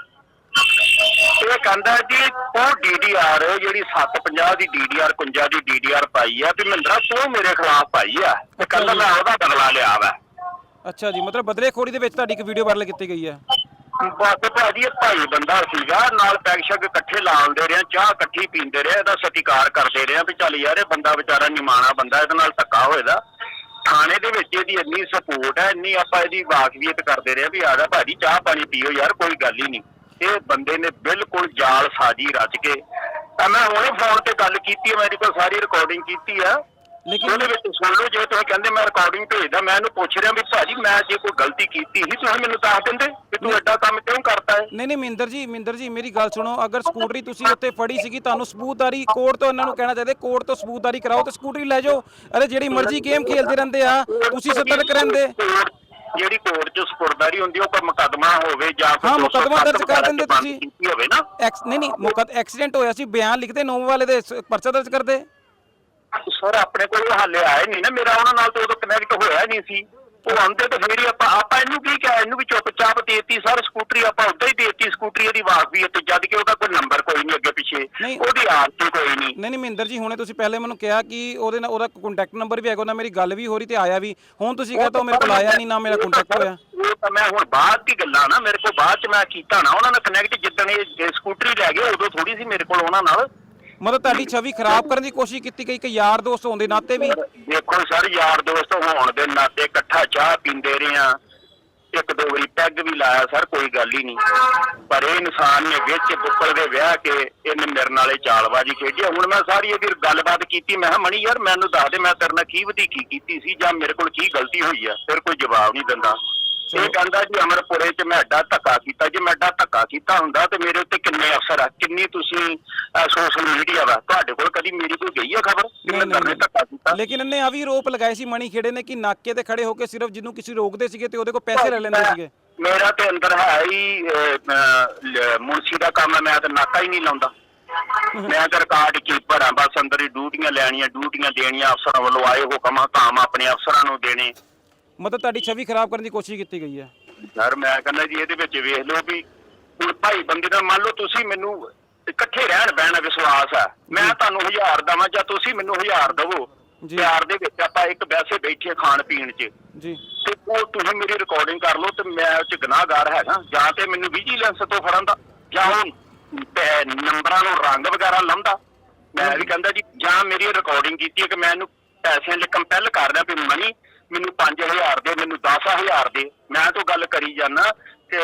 ਇਹ ਕਹਿੰਦਾ ਜੀ ਉਹ ਡੀਡੀਆਰ ਜਿਹੜੀ 750 ਦੀ ਡੀਡੀਆਰ 51 ਦੀ ਡੀਡੀਆਰ ਪਾਈ ਆ ਤੇ ਮਹਿੰਦਰਾ ਤੂੰ ਮੇਰੇ ਖਿਲਾਫ ਪਾਈ ਆ। ਤੇ ਕਹਿੰਦਾ ਮੈਂ ਉਹਦਾ ਬਦਲਾ ਲਿਆ ਵਾ। ਅੱਛਾ ਜੀ ਮਤਲਬ ਬਦਲੇਖੋਰੀ ਦੇ ਵਿੱਚ ਤੁਹਾਡੀ ਇੱਕ ਵੀਡੀਓ ਵਾਇਰਲ ਕੀਤੀ ਗਈ ਹੈ ਬਸ ਭਾਜੀ, ਇਹ ਭਾਈ ਬੰਦਾ ਸੀਗਾ, ਨਾਲ ਪੈਗ ਸ਼ੈਗ ਇਕੱਠੇ ਲਾਉਂਦੇ ਰਹੇ, ਚਾਹ ਇਕੱਠੀ ਪੀਂਦੇ ਰਹੇ, ਇਹਦਾ ਸਤਿਕਾਰ ਕਰਦੇ ਰਹੇ, ਵੀ ਚੱਲ ਯਾਰ ਇਹ ਬੰਦਾ ਵਿਚਾਰਾ ਨਿਮਾਣਾ ਬੰਦਾ, ਇਹਦੇ ਨਾਲ ਧੱਕਾ ਹੋਏਦਾ। ਥਾਣੇ ਦੇ ਵਿੱਚ ਇਹਦੀ ਇੰਨੀ ਸਪੋਰਟ ਹੈ, ਇੰਨੀ ਆਪਾਂ ਇਹਦੀ ਵਾਕਫੀਅਤ ਕਰਦੇ ਰਹੇ, ਵੀ ਆ ਜਾ ਭਾਜੀ, ਚਾਹ ਪਾਣੀ ਪੀਓ ਯਾਰ, ਕੋਈ ਗੱਲ ਹੀ ਨਹੀਂ। ਇਹ ਬੰਦੇ ਨੇ ਬਿਲਕੁਲ ਜਾਲ ਸਾਜੀ ਰਚ ਕੇ। ਤਾਂ ਮੈਂ ਹੁਣੇ ਫੋਨ ਤੇ ਗੱਲ ਕੀਤੀ ਹੈ ਮੇਰੇ ਕੋਲ ਸਾਰੀ ਰਿਕਾਰਡਿੰਗ ਕੀਤੀ ਆ। ਲੇਕਿਨ ਉਹਦੇ ਵਿੱਚ ਸੁਣ ਲਓ ਜੇ ਤੁਸੀਂ ਕਹਿੰਦੇ ਮੈਂ ਰਿਕਾਰਡਿੰਗ ਭੇਜਦਾ ਮੈਂ ਇਹਨੂੰ ਪੁੱਛ ਰਿਹਾ ਵੀ ਭਾਜੀ ਮੈਂ ਜੇ ਕੋਈ ਗਲਤੀ ਕੀਤੀ ਸੀ ਤੁਸੀਂ ਮੈਨੂੰ ਦੱਸ ਦਿੰਦੇ ਕਿ ਤੂੰ ਐਡਾ ਕੰਮ ਕਿਉਂ ਕਰਤਾ ਹੈ? ਨਹੀਂ ਨਹੀਂ ਮਿੰਦਰ ਜੀ ਮਿੰਦਰ ਜੀ ਮੇਰੀ ਗੱਲ ਸੁਣੋ ਅਗਰ ਸਕੂਟਰੀ ਤੁਸੀਂ ਉੱਤੇ ਫੜੀ ਸੀਗੀ ਤੁਹਾਨੂੰ ਸਬੂਤਦਾਰੀ ਕੋਰਟ ਤੋਂ ਇਹਨਾਂ ਨੂੰ ਕਹਿਣਾ ਚਾਹੀਦਾ ਕੋਰਟ ਤੋਂ ਸਬੂਤਦਾਰੀ ਕਰਾਓ ਤੇ ਸਕੂਟਰੀ ਲੈ ਜਾਓ। ਅਰੇ ਜਿਹੜੀ ਮਰਜ਼ੀ ਗੇਮ ਖੇਲਦੇ ਰਹਿੰਦੇ ਆ ਤੁਸੀਂ ਸਤਰਕ ਰਹਿੰਦੇ। ਜਿਹੜੀ ਕੋਰਟ 'ਚ ਸਪੁਰਦਾਰੀ ਹੁੰਦੀ ਉਹ ਕੋਈ ਮੁਕੱਦਮਾ ਹੋਵੇ ਜਾਂ ਕੋਈ ਹਾਂ, ਮੁਕੱਦਮਾ 207 ਦਰਜ ਕਰ ਦਿੰਦੇ ਤੁਸੀਂ। ਹੋਵੇ ਨਾ। ਐਕਸ ਨਹੀਂ ਨਹੀਂ ਮੁਕਦ ਐਕਸੀਡੈਂਟ ਹੋਇਆ ਸੀ ਬਿਆਨ ਲਿਖਦੇ ਨੋਵ ਵਾਲੇ ਦੇ ਪਰਚਾ ਦਰਜ ਕਰਦੇ। ਸਰ ਆਪਣੇ ਕੋਲ ਹਾਲੇ ਆਏ ਨਹੀਂ ਨਾ। ਮੇਰਾ ਉਹਨਾਂ ਨਾਲ ਤਾਂ ਉਦੋਂ ਕਨੈਕਟ ਹੋਇਆ ਨਹੀਂ ਸੀ। ਉਹ ਆਉਂਦੇ ਤਾਂ ਫੇਰ ਹੀ ਆਪਾਂ ਆਪਾਂ ਇਹਨੂੰ ਕੀ ਕਿਹਾ? ਇਹਨੂੰ ਵੀ ਚੁੱਪਚਾਪ ਦੇਤੀ। ਸਰ ਸਕੂਟਰੀ ਆਪਾਂ ਉਦਾਂ ਹੀ ਦੇਤੀ। ਸਕੂਟਰੀ ਇਹਦੀ ਵਾਕਫੀ ਤੇ ਜਦ ਕਿ ਉਹਦਾ ਕੋਈ ਨੰਬਰ ਕੋਈ ਨਹੀਂ ਅੱਗੇ ਪਿੱਛੇ। ਨਹੀਂ। ਉਹਦੀ ਆਰਤੀ ਕੋਈ ਨਹੀਂ ਨਹੀਂ ਨਹੀਂ ਮਿੰਦਰ ਜੀ ਹੁਣੇ ਤੁਸੀਂ ਪਹਿਲੇ ਮੈਨੂੰ ਕਿਹਾ ਕਿ ਉਹਦੇ ਨਾਲ ਉਹਦਾ ਕੰਟੈਕਟ ਨੰਬਰ ਵੀ ਹੈਗਾ ਉਹਨਾਂ ਮੇਰੀ ਗੱਲ ਵੀ ਹੋ ਰਹੀ ਤੇ ਆਇਆ ਵੀ। ਹੁਣ ਤੁਸੀਂ ਕਹਿੰਦੇ ਉਹ ਮੇਰੇ ਕੋਲ ਆਇਆ ਨਹੀਂ ਨਾ ਮੇਰਾ ਕੰਟੈਕਟ ਹੋਇਆ। ਉਹ ਤਾਂ ਮੈਂ ਹੁਣ ਬਾਅਦ ਦੀ ਗੱਲਾਂ ਨਾ ਮੇਰੇ ਕੋਲ ਬਾਅਦ ਚ ਮੈਂ ਕੀਤਾ ਨਾ। ਉਹਨਾਂ ਨਾਲ ਕਨੈਕਟ ਜਿੱਦਣ ਇਹ ਸਕੂਟਰੀ ਲੈ ਗਏ ਉਦੋਂ ਥੋੜੀ ਸੀ ਮੇਰੇ ਕੋਲ ਉਹਨਾਂ ਨਾਲ। ਮਤਲਬ ਤੁਹਾਡੀ ਛਵੀ ਖਰਾਬ ਕਰਨ ਦੀ ਕੋਸ਼ਿਸ਼ ਕੀਤੀ ਗਈ ਕਿ ਯਾਰ ਦੋਸਤ ਹੋਣ ਦੇ ਨਾਤੇ ਵੀ? ਦੇਖੋ ਸਰ, ਯਾਰ ਦੋਸਤ ਹੋਣ ਦੇ ਨਾਤੇ ਇਕੱਠਾ ਚਾਹ ਪੀਂਦੇ ਰਹੇ ਆ ਇੱਕ ਦੋ ਵਾਰੀ ਪੈਗ ਵੀ ਲਾਇਆ ਸਰ, ਕੋਈ ਗੱਲ ਹੀ ਨਹੀਂ। ਪਰ ਇਹ ਇਨਸਾਨ ਨੇ ਵਿੱਚ ਬੁੱਕਲ ਦੇ ਵਿਆਹ ਕੇ ਇਹਨੇ ਮੇਰੇ ਨਾਲੇ ਚਾਲਬਾਜ਼ੀ ਖੇਡੀ। ਹੁਣ ਮੈਂ ਸਾਰੀ ਇਹਦੀ ਗੱਲਬਾਤ ਕੀਤੀ, ਮੈਂ ਕਿਹਾ ਮਣੀ ਯਾਰ, ਮੈਨੂੰ ਦੱਸ ਦੇ, ਮੈਂ ਤੇਰੇ ਨਾਲ ਕੀ ਵਧੀਕੀ ਕੀਤੀ ਸੀ ਜਾਂ ਮੇਰੇ ਕੋਲ ਕੀ ਗਲਤੀ ਹੋਈ ਆ? ਫਿਰ ਕੋਈ ਜਵਾਬ ਨਹੀਂ ਦਿੰਦਾ। ਇਹ ਕਹਿੰਦਾ ਜੀ ਅਮਰਪੁਰੇ 'ਚ ਮੈਂ ਐਡਾ ਧੱਕਾ ਕੀਤਾ ਜੇ ਮੈਂ ਐਡਾ ਧੱਕਾ ਕੀਤਾ ਹੁੰਦਾ ਤੇ ਮੇਰੇ ਉੱਤੇ ਕਿੰਨੇ ਅਫਸਰ ਆ ਕਿੰਨੀ ਤੁਸੀਂ ਸੋਸ਼ਲ ਮੀਡੀਆ ਵਾ। ਤੁਹਾਡੇ ਕੋਲ ਕਦੀ ਮੇਰੀ ਕੋਈ ਗਈ ਆ ਖਬਰ? ਕਿ ਮੈਂ ਧਰਨੇ ਧੱਕਾ ਕੀਤਾ? ਲੇਕਿਨ ਇਹਨੇ ਆ ਵੀ ਰੋਪ ਲਗਾਏ ਸੀ ਮਣੀ ਖੇੜੇ ਨੇ ਕਿ ਨਾਕੇ ਤੇ ਖੜੇ ਹੋ ਕੇ ਸਿਰਫ ਜਿਹਨੂੰ ਕਿਸੇ ਰੋਕਦੇ ਸੀਗੇ ਤੇ ਉਹਦੇ ਕੋਲ ਪੈਸੇ ਲੈ ਲੈਂਦੇ ਸੀਗੇ। ਮੇਰਾ ਤੇ ਅੰਦਰ ਹੈ ਹੀ ਮੁਨਸੀ ਦਾ ਕੰਮ ਹੈ ਮੈਂ ਤਾਂ ਨਾਕਾ ਹੀ ਨਹੀਂ ਲਾਉਂਦਾ। ਮੈਂ ਤਾਂ ਰਿਕਾਰਡ ਕੀਪਰ ਆ ਬਸ ਅੰਦਰ ਹੀ ਡਿਊਟੀਆਂ ਲੈਣੀਆਂ ਡਿਊਟੀਆਂ ਦੇਣੀਆਂ ਅਫਸਰਾਂ ਵੱਲੋਂ ਆਏ ਹੁਕਮ ਹਕਾਮ ਆਪਣੇ ਅਫਸਰਾਂ ਨੂੰ ਦੇਣੇ। ਮਤਲਬ ਤੁਹਾਡੀ ਛਵੀ ਖਰਾਬ ਕਰਨ ਦੀ ਕੋਸ਼ਿਸ਼ ਕੀਤੀ ਗਈ ਹੈ। ਸਰ ਮੈਂ ਕਹਿੰਦਾ ਜੀ ਇਹਦੇ ਵਿੱਚ ਵੇਖ ਲਓ ਵੀ ਹੁਣ ਭਾਈ ਬੰਦੇ ਦਾ ਮੰਨ ਲਓ ਤੁਸੀਂ ਮੈਨੂੰ ਇਕੱਠੇ ਰਹਿਣ ਬਹਿਣ ਦਾ ਵਿਸ਼ਵਾਸ ਹੈ। ਮੈਂ ਤੁਹਾਨੂੰ ਹਜ਼ਾਰ ਦਵਾਂ ਜਾਂ ਤੁਸੀਂ ਮੈਨੂੰ ਹਜ਼ਾਰ ਦਵੋ। ਜੀ। ਪਿਆਰ ਦੇ ਵਿੱਚ ਆਪਾਂ ਇੱਕ ਵੈਸੇ ਬੈਠੇ ਖਾਣ ਪੀਣ 'ਚ। ਜੀ। ਤੇ ਉਹ ਤੁਸੀਂ ਮੇਰੀ ਰਿਕਾਰਡਿੰਗ ਕਰ ਲਓ ਤੇ ਮੈਂ ਉਹ ਚ ਗੁਨਾਹਗਾਰ ਹੈਗਾ ਜਾਂ ਤੇ ਮੈਨੂੰ ਵਿਜੀਲੈਂਸ ਤੋਂ ਫੜਨ ਦਾ ਜਾਂ ਉਹ ਪੈ- ਨੰਬਰਾਂ ਨੂੰ ਰੰਗ ਵਗੈਰਾ ਲਾਉਂਦਾ। ਮੈਂ ਵੀ ਕਹਿੰਦਾ ਜੀ ਜਾਂ ਮੇਰੀ ਰਿਕਾਰਡਿੰਗ ਕੀਤੀ ਹੈ ਕਿ ਮੈਂ ਇਹਨੂੰ ਪੈਸਿਆਂ ਲਈ ਕੰਪੈਲ ਕਰ ਰਿਹਾ ਵੀ ਮਨੀ ਮੈਨੂੰ 5000 ਦੇ ਮੈਨੂੰ 10000 ਦੇ। ਮੈਂ ਤੋਂ ਗੱਲ ਕਰੀ ਜਾਣਾ ਤੇ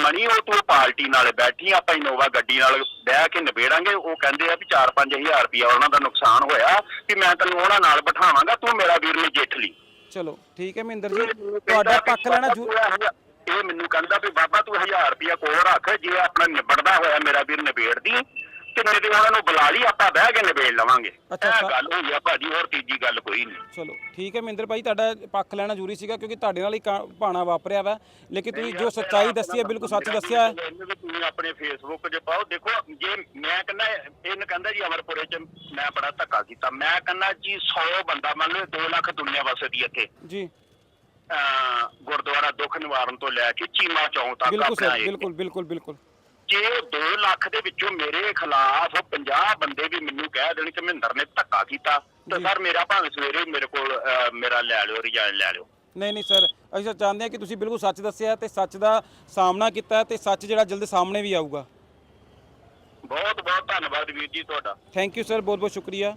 ਮਣੀ ਉਹ ਤੂੰ ਪਾਰਟੀ ਨਾਲ ਬੈਠੀ ਆਪਾਂ ਇਨੋਵਾ ਗੱਡੀ ਨਾਲ ਬਹਿ ਕੇ ਨਿਬੇੜਾਂਗੇ। ਉਹ ਕਹਿੰਦੇ ਆ ਵੀ 4-5000 ਰੁਪਇਆ ਉਹਨਾਂ ਦਾ ਨੁਕਸਾਨ ਹੋਇਆ ਵੀ ਮੈਂ ਤੈਨੂੰ ਉਹਨਾਂ ਨਾਲ ਬਿਠਾਵਾਂਗਾ ਤੂੰ ਮੇਰਾ ਵੀਰ ਨਜਿੱਠ ਲਈ। ਚਲੋ ਠੀਕ ਹੈ ਮਹਿੰਦਰ ਜੀ। ਤੁਹਾਡਾ ਪੱਖ ਲੈਣਾ ਇਹ ਮੈਨੂੰ ਕਹਿੰਦਾ ਵੀ ਬਾਬਾ ਤੂੰ 1000 ਰੁਪਇਆ ਕੋਲ ਰੱਖ ਜੇ ਆਪਣਾ ਨਿਬੜਦਾ ਹੋਇਆ ਮੇਰਾ ਵੀਰ ਨਿਬੇੜ ਦੀ ਤੇ ਨਹੀਂ ਤੇ ਉਹਨਾਂ ਨੂੰ ਬੁਲਾ ਲਈ ਆਪਾਂ ਬਹਿ ਕੇ ਨਿਬੇੜ ਲਵਾਂਗੇ। ਅੱਛਾ, ਇਹ ਸਾ- ਗੱਲ ਹੋਈ ਆ ਭਾਜੀ ਹੋਰ ਤੀਜੀ ਗੱਲ ਕੋਈ ਨਹੀਂ। ਚਲੋ ਠੀਕ ਹੈ ਮਹਿੰਦਰ ਭਾਈ ਤੁਹਾਡਾ ਪੱਖ ਲੈਣਾ ਜ਼ਰੂਰੀ ਸੀਗਾ ਕਿਉਂਕਿ ਤੁਹਾਡੇ ਨਾਲ ਹੀ ਕਾ- ਭਾਣਾ ਵਾਪਰਿਆ ਵਾ। ਲੇਕਿਨ ਤੁਸੀਂ ਜੋ ਸੱਚਾਈ ਦੱਸੀ ਹੈ ਬਿਲਕੁਲ ਸੱਚ ਦੱਸਿਆ ਹੈ। ਇਹਨੂੰ ਵੀ ਤੁਸੀਂ ਆਪਣੇ ਫੇਸਬੁੱਕ 'ਤੇ ਪਾਓ। ਦੇਖੋ ਜੇ ਮੈਂ ਕਹਿੰਦਾ ਇਹਨ ਕਹਿੰਦਾ ਜੀ ਅਮਰਪੁਰੇ 'ਚ ਮੈਂ ਬੜਾ ਧੱਕਾ ਕੀਤਾ। ਮੈਂ ਕਹਿੰਦਾ ਜੀ 100 ਬੰਦਾ ਮੰਨ ਲਓ 2 ਲੱਖ ਦੁਨੀਆ ਵਸਦੀ ਇੱਥੇ। ਜੀ। ਅਹ ਗੁਰਦੁਆਰਾ ਦੁੱਖ ਨਿਵਾਰਨ ਤੋਂ ਲੈ ਕੇ ਚੀਮਾ ਚੌਂਕ ਤੱਕ ਬਿਲਕੁਲ ਆਪਣਾ ਸਰ। ਬਿਲਕੁਲ ਬਿਲਕੁਲ ਬਿਲਕੁਲ। ਜੇ 2 ਲੱਖ ਦੇ ਵਿੱਚੋਂ ਮੇਰੇ ਖਿਲਾਫ 50 ਬੰਦੇ ਵੀ ਮੈਨੂੰ ਕਹਿ ਦੇਣ ਕਿ ਮਹਿੰਦਰ ਨੇ ਧੱਕਾ ਕੀਤਾ ਤਾਂ। ਸਰ ਮੇਰਾ ਭਾਵੇਂ ਸਵੇਰੇ ਮੇਰੇ ਕੋਲ ਮੇਰਾ ਲੈ ਲਿਓ ਰਿਜ਼ਾਈਨ ਲੈ ਲਿਓ। ਨਹੀਂ ਨਹੀਂ ਸਰ ਅਸੀਂ ਤਾਂ ਚਾਹੁੰਦੇ ਹਾਂ ਕਿ ਤੁਸੀਂ ਬਿਲਕੁਲ ਸੱਚ ਦੱਸਿਆ ਤੇ ਸੱਚ ਦਾ ਸਾਹਮਣਾ ਕੀਤਾ ਤੇ ਸੱਚ ਜਿਹੜਾ ਜਲਦ ਸਾਹਮਣੇ ਵੀ ਆਊਗਾ। ਬਹੁਤ ਬਹੁਤ ਧੰਨਵਾਦ ਵੀਰ ਜੀ ਤੁਹਾਡਾ। ਥੈਂਕ ਯੂ ਸਰ ਬਹੁਤ ਬਹੁਤ ਸ਼ੁਕਰੀਆ।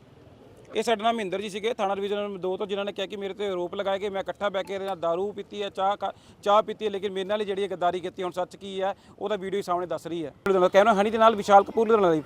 ਇਹ ਸਾਡੇ ਨਾਲ ਮਹਿੰਦਰ ਜੀ ਸੀਗੇ, ਥਾਣਾ ਡਿਵੀਜ਼ਨ ਨੰਬਰ 2 ਤੋਂ, ਜਿਨ੍ਹਾਂ ਨੇ ਕਿਹਾ ਕਿ ਮੇਰੇ ਤੇ ਆਰੋਪ ਲਗਾਏ ਕਿ ਮੈਂ ਇਕੱਠਾ ਬੈ ਕੇ ਇਹਦੇ ਨਾਲ ਦਾਰੂ ਪੀਤੀ ਹੈ, ਚਾਹ ਖਾ- ਚਾਹ ਪੀਤੀ ਹੈ, ਲੇਕਿਨ ਮੇਰੇ ਨਾਲ ਹੀ ਜਿਹੜੀ ਇਹ ਗੱਦਾਰੀ ਕੀਤੀ ਹੁਣ ਸੱਚ ਕੀ ਹੈ, ਉਹਦਾ ਵੀਡੀਓ ਸਾਹਮਣੇ ਦੱਸ ਰਹੀ ਹੈ। ਕੈਮਰਾ ਹਣੀ ਦੇ ਨਾਲ ਵਿਸ਼ਾਲ ਕਪੂਰ ਲੁਧਿਆਣਾ ਲਈ